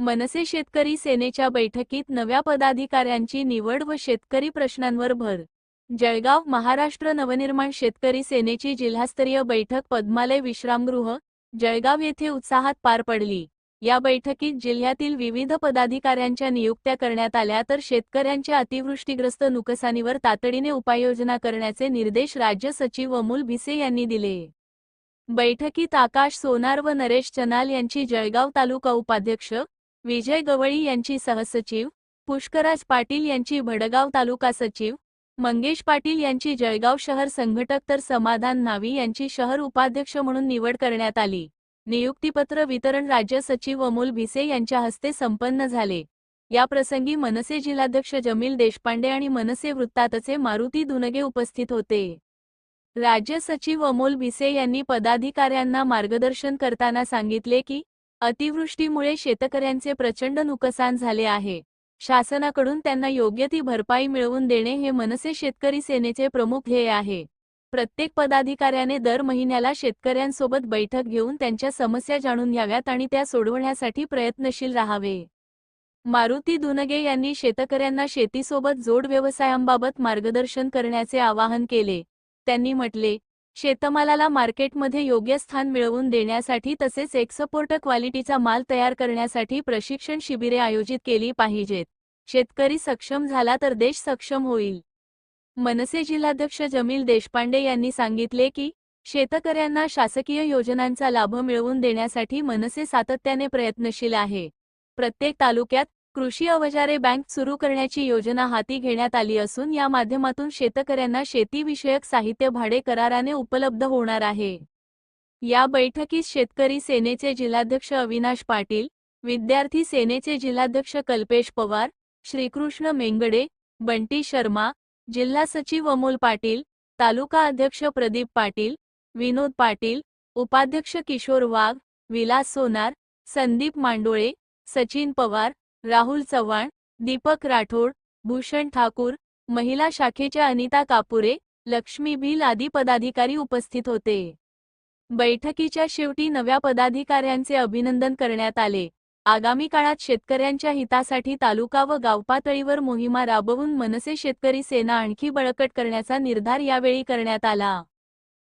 मनसे शेतकरी सेनेच्या बैठकीत नव्या पदाधिकाऱ्यांची निवड व शेतकरी प्रश्नांवर भर. जळगाव महाराष्ट्र नवनिर्माण शेतकरी सेनेची जिल्हास्तरीय बैठक पद्मालय विश्रामगृह जळगाव येथे उत्साहात पार पडली. या बैठकीत जिल्ह्यातील विविध पदाधिकाऱ्यांच्या नियुक्त्या करण्यात आल्या तर शेतकऱ्यांच्या अतिवृष्टीग्रस्त नुकसानीवर तातडीने उपाययोजना करण्याचे निर्देश राज्य सचिव अमोल भिसे यांनी दिले. बैठकीत आकाश सोनार व नरेश चनाल यांची जळगाव तालुका उपाध्यक्ष विजय गवळी यांची सहसचिव पुष्कराज पाटील यांची भडगाव तालुका सचिव मंगेश पाटील यांची जळगाव शहर संघटक तर समाधान नावी यांची शहर उपाध्यक्ष म्हणून निवड करण्यात आली. नियुक्तीपत्र वितरण राज्य सचिव अमोल भिसे यांच्या हस्ते संपन्न झाले. या प्रसंगी मनसे जिल्हाध्यक्ष जमील देशपांडे आणि मनसे वृत्तातचे मारुती दुनगे उपस्थित होते. राज्य सचिव अमोल भिसे यांनी पदाधिकाऱ्यांना मार्गदर्शन करताना सांगितले की अतिवृष्टीमुळे शेतकऱ्यांचे प्रचंड नुकसान झाले आहे. शासनाकडून त्यांना योग्य ती भरपाई मिळवून देणे हे मनसे शेतकरी सेनेचे प्रमुख ध्येय आहे. प्रत्येक पदाधिकाऱ्याने दर महिन्याला शेतकऱ्यांसोबत बैठक घेऊन त्यांच्या समस्या जाणून घ्याव्यात आणि त्या सोडवण्यासाठी प्रयत्नशील राहावे. मारुती दुनगे यांनी शेतकऱ्यांना शेतीसोबत जोड व्यवसायांबाबत मार्गदर्शन करण्याचे आवाहन केले. त्यांनी म्हटले शेतमालाला मार्केटमध्ये योग्य स्थान मिळवून देण्यासाठी तसेच एक्सपोर्ट क्वालिटीचा माल तयार करण्यासाठी प्रशिक्षण शिबिरे आयोजित केली पाहिजेत. शेतकरी सक्षम झाला तर देश सक्षम होईल. मनसे जिल्हाध्यक्ष जमील देशपांडे यांनी सांगितले की शेतकऱ्यांना शासकीय योजनांचा लाभ मिळवून देण्यासाठी मनसे सातत्याने प्रयत्नशील आहे. प्रत्येक तालुक्यात कृषी अवजारे बँक सुरू करण्याची योजना हाती घेण्यात आली असून या माध्यमातून शेतकऱ्यांना शेतीविषयक साहित्य भाडे कराराने उपलब्ध होणार आहे. या बैठकीत शेतकरी सेनेचे जिल्हाध्यक्ष अविनाश पाटील विद्यार्थी सेनेचे जिल्हाध्यक्ष कल्पेश पवार श्रीकृष्ण मेंगडे बंटी शर्मा जिल्हा सचिव अमोल पाटील तालुका अध्यक्ष प्रदीप पाटील विनोद पाटील उपाध्यक्ष किशोर वाघ विलास सोनार संदीप मांडोळे सचिन पवार राहुल चव्हाण दीपक राठोड भूषण ठाकूर महिला शाखेच्या अनिता कापुरे लक्ष्मी भिल आदी पदाधिकारी उपस्थित होते. बैठकीच्या शेवटी नव्या पदाधिकाऱ्यांचे अभिनंदन करण्यात आले. आगामी काळात शेतकऱ्यांच्या हितासाठी तालुका व गावपातळीवर मोहिमा राबवून मनसे शेतकरी सेना आणखी बळकट करण्याचा निर्धार यावेळी करण्यात आला.